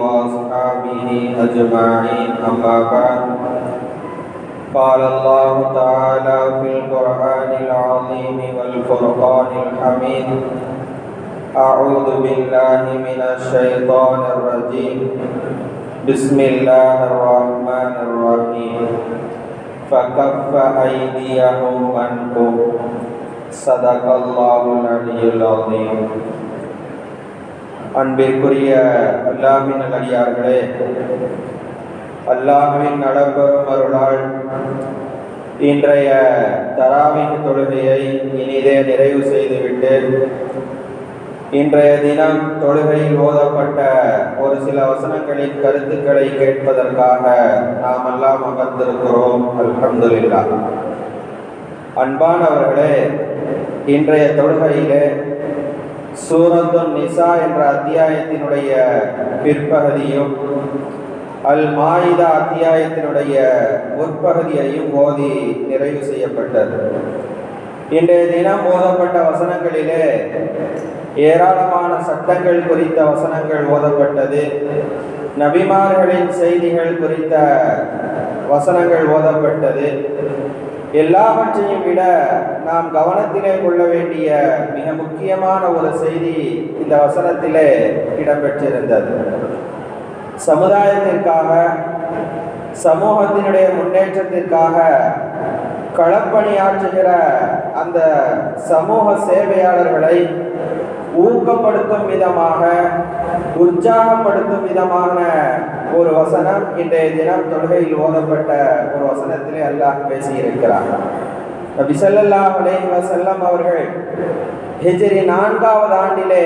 وأصحابه أجمعين، أما بعد. قال الله تعالى في القرآن العظيم والفرقان الحميد أعوذ بالله من الشيطان الرجيم. بسم الله الرحمن الرحيم. فكف أيديهم عنكم صدق الله العلي العظيم. அன்பிற்குரிய அல்லாஹின் அடியார்களே அல்லாஹுவின் நடப்பெறும் அருளால் இன்றைய தராவின் தொழுகையை இனிதே நிறைவு செய்துவிட்டு இன்றைய தினம் தொழுகையில் ஓதப்பட்ட ஒரு சில வசனங்களின் கருத்துக்களை கேட்பதற்காக நாம் எல்லாம் அமர்ந்திருக்கிறோம். அல்ஹம்துலில்லா அன்பானவர்களே இன்றைய தொழுகையிலே சூரத்து நிசா என்ற அத்தியாயத்தினுடைய பிற்பகுதியும் அல் மாயிதா அத்தியாயத்தினுடைய முற்பகுதியையும் ஓதி நிறைவு செய்யப்பட்டது. இன்றைய தினம் ஓதப்பட்ட வசனங்களிலே ஏராளமான சட்டங்கள் குறித்த வசனங்கள் ஓதப்பட்டது. நபிமார்களின் செய்திகள் குறித்த வசனங்கள் ஓதப்பட்டது. எல்லாவற்றையும் விட நாம் கவனத்திலே கொள்ள வேண்டிய மிக முக்கியமான ஒரு செய்தி இந்த வசனத்திலே இடம்பெற்றிருந்தது. சமுதாயத்திற்காக சமூகத்தினுடைய முன்னேற்றத்திற்காக களப்பணியாற்றுகிற அந்த சமூக சேவையாளர்களை ஊக்கப்படுத்தும் விதமாக உற்சாகப்படுத்தும் விதமான ஒரு வசனம் இன்றைய தினம் தொழுகையில் ஓதப்பட்ட ஒரு வசனத்திலே அல்லாஹ் பேசியிருக்கிறார். நபி ஸல்லல்லாஹு அலைஹி வஸல்லம் அவர்கள் ஹிஜரி நான்காவது ஆண்டிலே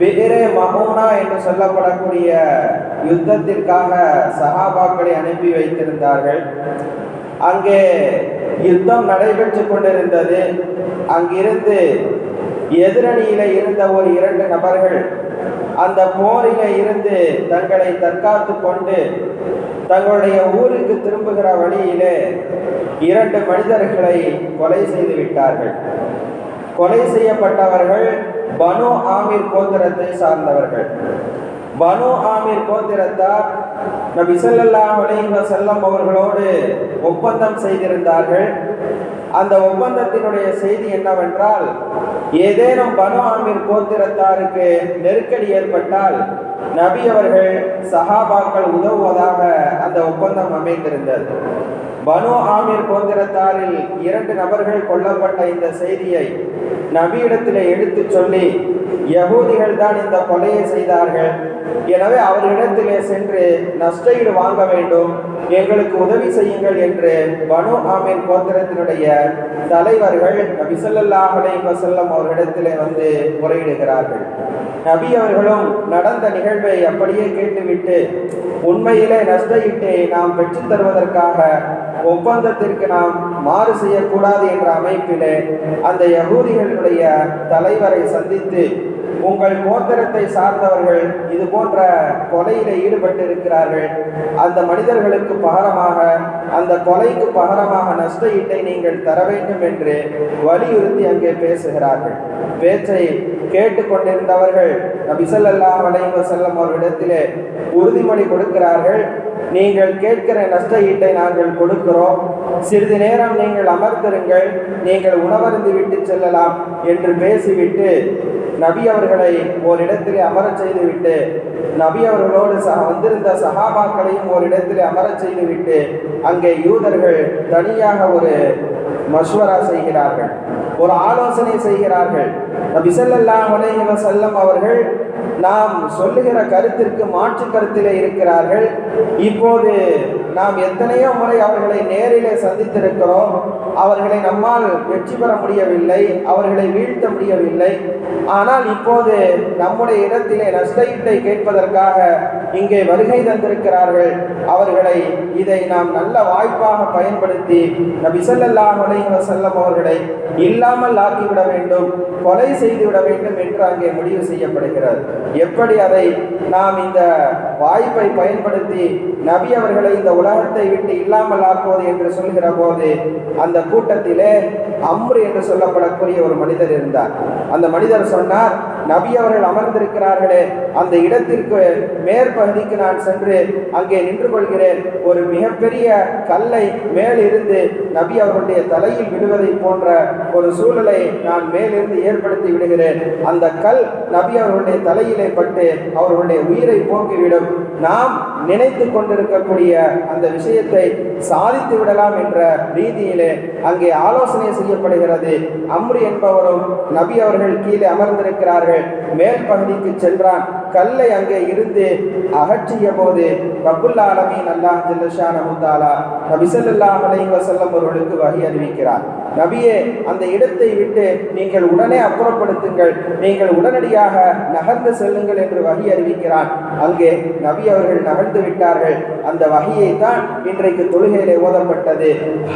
பிகிரே மகோனா என்று சொல்லப்படக்கூடிய யுத்தத்திற்காக சஹாபாக்களை அனுப்பி வைத்திருந்தார்கள். அங்கே யுத்தம் நடைபெற்று கொண்டிருந்தது. அங்கிருந்து எதிரணியில இருந்த ஒரு இரண்டு நபர்கள் அந்த போரில இருந்து தங்களை தற்காத்து கொண்டு தங்களுடைய ஊருக்கு திரும்புகிற வழியிலே இரண்டு மனிதர்களை கொலை செய்து விட்டார்கள். கொலை செய்யப்பட்டவர்கள் பனு ஆமீர் கோத்திரத்தை சார்ந்தவர்கள். பனு ஆமீர் கோத்திரத்தார் நபி ஸல்லல்லாஹு அலைஹி வஸல்லம் அவர்களோடு ஒப்பந்தம் செய்திருந்தார்கள். அந்த ஒப்பந்தத்தினுடைய செய்தி என்னவென்றால் ஏதேனும் பனு ஆமீர் கோத்திரத்தாருக்கு நெருக்கடி ஏற்பட்டால் நபி அவர்கள் சஹாபாக்கள் உதவுவதாக அந்த ஒப்பந்தம் அமைந்திருந்தது. பனு ஆமீர் கோத்திரத்தாரில் இரண்டு நபர்கள் கொல்லப்பட்ட இந்த செய்தியை நபியிடத்தில் எடுத்து சொல்லி யகூதிகள் தான் இந்த கொலையை செய்தார்கள். எனவே அவர்களிடத்திலே சென்று நஷ்டஈடு வாங்க வேண்டும். எங்களுக்கு உதவி செய்யுங்கள் என்று பனு ஆமீர் கோத்திரத்தினுடைய தலைவர்கள் நபி ஸல்லல்லாஹு அலைஹி அவர்களிடத்திலே வந்து முறையிடுகிறார்கள். நபி அவர்களும் நடந்த நிகழ்வை அப்படியே கேட்டுவிட்டு உண்மையிலே நஷ்டஈட்டை நாம் பெற்றுத் தருவதற்காக ஒப்பந்தத்திற்கு நாம் மாறு செய்யக்கூடாது என்ற அமைப்பிலே அந்த யகூதிகளுடைய தலைவரை சந்தித்து உங்கள் கோத்திரத்தை சார்ந்தவர்கள் இது போன்ற கொலையில ஈடுபட்டிருக்கிறார்கள். அந்த மனிதர்களுக்கு பகரமாக அந்த கொலைக்கு பகரமாக நஷ்ட ஈட்டை நீங்கள் தர வேண்டும் என்று வலியுறுத்தி அங்கே பேசுகிறார்கள். பேச்சை கேட்டுக்கொண்டிருந்தவர்கள் நபிசல்லா ஸல்லல்லாஹு செல்லும் அவரிடத்திலே உறுதிமொழி கொடுக்கிறார்கள். நீங்கள் கேட்கிற நஷ்ட ஈட்டை நாங்கள் கொடுக்கிறோம். சிறிது நேரம் நீங்கள் அமர்ந்திருங்கள். நீங்கள் உணவருந்து விட்டு செல்லலாம் என்று பேசிவிட்டு நபி அவர்களை ஓரிடத்திலே அமரச் செய்துவிட்டு நபி அவர்களோடு சக வந்திருந்த சஹாபாக்களையும் ஓரிடத்திலே அமரச் செய்துவிட்டு அங்கே யூதர்கள் தனியாக ஒரு மஷ்வரா செய்கிறார்கள் ஒரு ஆலோசனை செய்கிறார்கள். நபி ஸல்லல்லாஹு அலைஹி செல்லம் அவர்கள் நாம் சொல்லுகிற கருத்திற்கு மாற்று கருத்திலே இருக்கிறார்கள். இப்போது நாம் எத்தனையோ முறை அவர்களை நேரிலே சந்தித்திருக்கிறோம். அவர்களை நம்மால் வெற்றி பெற முடியவில்லை அவர்களை வீழ்த்த முடியவில்லை. ஆனால் இப்போது நம்முடைய இடத்திலே நஷ்டஈட்டை கேட்பதற்காக இங்கே வருகை தந்திருக்கிறார்கள். அவர்களை இதை நாம் நல்ல வாய்ப்பாக பயன்படுத்தி நபி ஸல்லல்லாஹு அலைஹி வஸல்லம் அவர்களை இல்லாமல் ஆக்கிவிட வேண்டும் கொலை செய்துவிட வேண்டும் என்று அங்கே முடிவு செய்யப்படுகிறது. எப்படி அதை நாம் இந்த வாய்ப்பை பயன்படுத்தி நபி அவர்களை இந்த உலகத்தை விட்டு இல்லாமல் ஆக்குவது என்று சொல்கிற போது அந்த கூட்டத்திலே அம்ரு என்று சொல்லப்படக்கூடிய ஒரு மனிதர் இருந்தார். அந்த மனிதர் சொன்னார் நபி அவர்கள் அமர்ந்திருக்கிறார்களே அந்த இடத்திற்கு மேற்பகுதிக்கு நான் சென்று அங்கே நின்று கொள்கிறேன் ஒரு மிகப்பெரிய கல்லை மேலிருந்து நபி அவர்களுடைய தலையில் விடுவதை போன்ற ஒரு சூழலை நான் மேலிருந்து ஏற்படுத்தி விடுகிறேன். அந்த கல் நபி அவர்களுடைய தலையிலே பட்டு அவர்களுடைய உயிரை போக்கிவிடும். நாம் நினைத்து கொண்டிருக்கக்கூடிய அந்த விஷயத்தை சாதித்து விடலாம் என்ற ரீதியிலே அங்கே ஆலோசனை செய்யப்படுகிறது. அம்ரு என்பவரும் நபி அவர்கள் கீழே அமர்ந்திருக்கிறார்கள். மேல் பகுதிக்கு சென்றான். கல்லை அங்கே இருந்து அகற்றிய போது ரபுல்லாலமீன் அல்லாஹ் ஜல்லஷான முத்தாலா நபி ஸல்லல்லாஹு அவர்களுக்கு வகை அறிவிக்கிறார். நபியே அந்த இடத்தை விட்டு நீங்கள் உடனே அப்புறப்படுத்துங்கள். நீங்கள் உடனடியாக நகர்ந்து செல்லுங்கள் என்று வகி அறிவிக்கிறான். அங்கே நபி அவர்கள் நகர்ந்து விட்டார்கள். அந்த வகையை தான் இன்றைக்கு தொழுகையிலே ஓதப்பட்டது.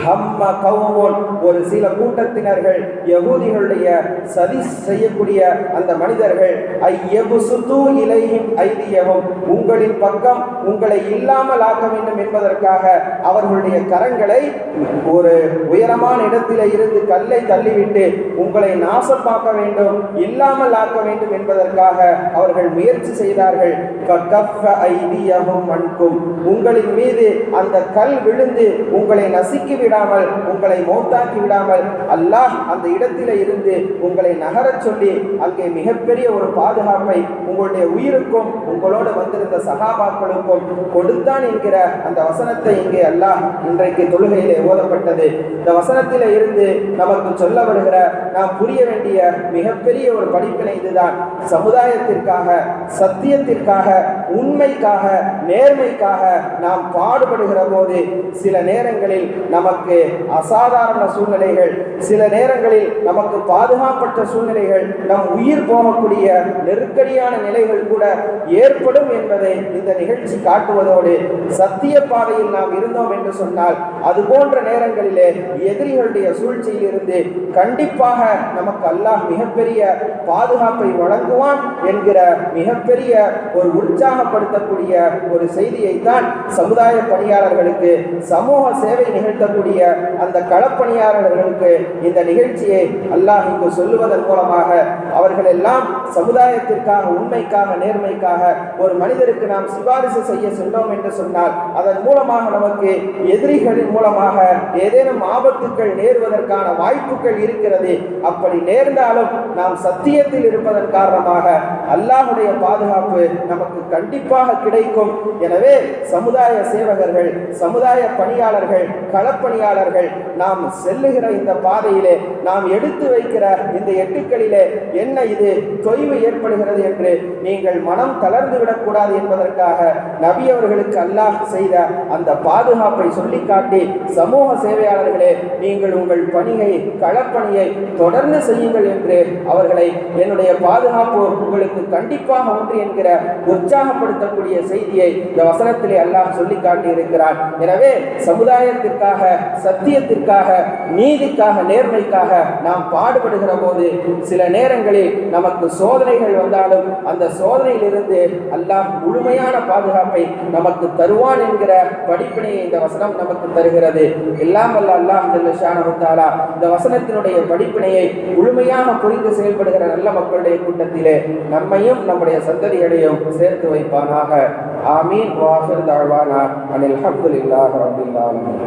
ஹம்ம கவுமோன் ஒரு சில கூட்டத்தினர்கள் யகூதிகளுடைய சதி செய்யக்கூடிய அந்த மனிதர்கள் ஐயபுசுத்து இலையும் ஐதியவும் உங்களின் பக்கம் உங்களை இல்லாமல் ஆக்க வேண்டும் என்பதற்காக அவர்களுடைய கரங்களை ஒரு உயரமான இடத்திலே இருந்து கல்லை தள்ளிவிட்டு உங்களை நாசமாக்க வேண்டும் இல்லாமல் ஆக்க வேண்டும் என்பதற்காக அவர்கள் முயற்சி செய்தார்கள். உங்களின் மீது அந்த கல் விழுந்து உங்களை நசுக்கி விடாமல் உங்களை மௌத்தாக்கி விடாமல் அல்லாஹ் அந்த இடத்தில இருந்து உங்களை நகரச் சொல்லி அங்கே மிகப்பெரிய ஒரு பாதுகாப்பை உங்களுடைய உயிருக்கும் உங்களோடு வந்திருந்த சகாபாக்களுக்கும் கொடுத்தான் என்கிற அந்த வசனத்தை இங்கே அல்லாஹ் இன்றைக்கு தொழுகையிலே ஓதப்பட்டது. இந்த வசனத்தில இருந்து நமக்கு சொல்ல வருகிற நாம் புரிய வேண்டிய மிகப்பெரிய ஒரு படிப்பினை இதுதான். சமுதாயத்திற்காக சத்தியத்திற்காக உண்மைக்காக நேர்மைக்காக நாம் பாடுபடுகிற போது சில நேரங்களில் நமக்கு அசாதாரண சூழ்நிலைகள் சில நேரங்களில் நமக்கு பாதுகாப்பற்ற சூழ்நிலைகள் நம் உயிர் போகக்கூடிய நெருக்கடியான நிலைகள் கூட ஏற்படும் என்பதை இந்த நிகழ்ச்சி காட்டுவதோடு சத்திய பாதையில் நாம் இருந்தோம் என்று சொன்னால் அது போன்ற நேரங்களிலே எதிரிகளுடைய சூழ்ச்சியில் இருந்து கண்டிப்பாக நமக்கு அல்லாஹ் மிகப்பெரிய பாதுகாப்பை வழங்குவான் என்கிற மிகப்பெரிய ஒரு உற்சாகப்படுத்தக்கூடிய ஒரு செய்தியை தான் சமுதாய பணியாளர்களுக்கு சமூக சேவை நிகழ்த்தக்கூடிய அந்த களப்பணியாளர்களுக்கு இந்த நிகழ்ச்சியை அல்லாஹ் இங்கு சொல்லுவதன் மூலமாக அவர்கள் எல்லாம் சமுதாயத்திற்காக உண்மைக்காக நேர்மைக்காக ஒரு மனிதருக்கு நாம் சிபாரிசு செய்ய சென்றோம் என்று சொன்னால் அதன் மூலமாக நமக்கு எதிரிகளின் மூலமாக ஏதேனும் ஆபத்துக்கள் நேருவதற்கான வாய்ப்புகள் இருக்கிறது. அப்படி நேர்ந்தாலும் நாம் சத்தியத்தில் இருப்பதன் காரணமாக அல்லாஹுடைய பாதுகாப்பு நமக்கு கண்டிப்பாக கிடைக்கும். எனவே சமுதாய சேவகர்கள் சமுதாய பணியாளர்கள் களப்பணியாளர்கள் நாம் செல்லுகிற இந்த பாதையிலே நாம் எடுத்து வைக்கிற இந்த எட்டுக்களிலே என்ன இது தொய்வு ஏற்படுகிறது என்று நீங்கள் மனம் தளர்ந்து விடக்கூடாது என்பதற்காக நபி அவர்களுக்கு அல்லாஹ் செய்த அந்த பாதுகாப்பை சொல்லி காட்டி சமூக சேவையாளர்களே நீங்கள் உங்கள் பணியை களப்பணியை தொடர்ந்து செய்யுங்கள் என்று அவர்களை என்னுடைய பாதுகாப்பு உங்களுக்கு கண்டிப்பாக ஒன்று என்கிற உற்சாகப்படுத்தக்கூடிய செய்தியை இந்த வசனத்திலே அல்லாஹ் சொல்லி காட்டியிருக்கிறான். எனவே சமுதாயத்திற்காக சத்தியத்திற்காக நீதிக்காக நேர்மைக்காக நாம் பாடுபடுகிற போது சில நேரங்களில் நமக்கு சோதனைகள் வந்தாலும் அந்த சோதனையிலிருந்து அல்லாஹ் முழுமையான பாதுகாப்பை நமக்கு தருவான் என்கிற படிப்பினையை இந்த வசனம் நமக்கு தருகிறது. எல்லாம் வல்ல அல்லாஹ் ஜல்ல தாலா இந்த வசனத்தினுடைய படிப்பினையை முழுமையாக புரிந்து செயல்படுகிற நல்ல மக்களுடைய கூட்டத்திலே நம்மையும் நம்முடைய சந்ததிகளையும் சேர்த்து வைப்பானாக. ஆமீன். வாஹிர் தாழ்வானா அனில் அல்ஹம்துலில்லாஹி ரப்பில்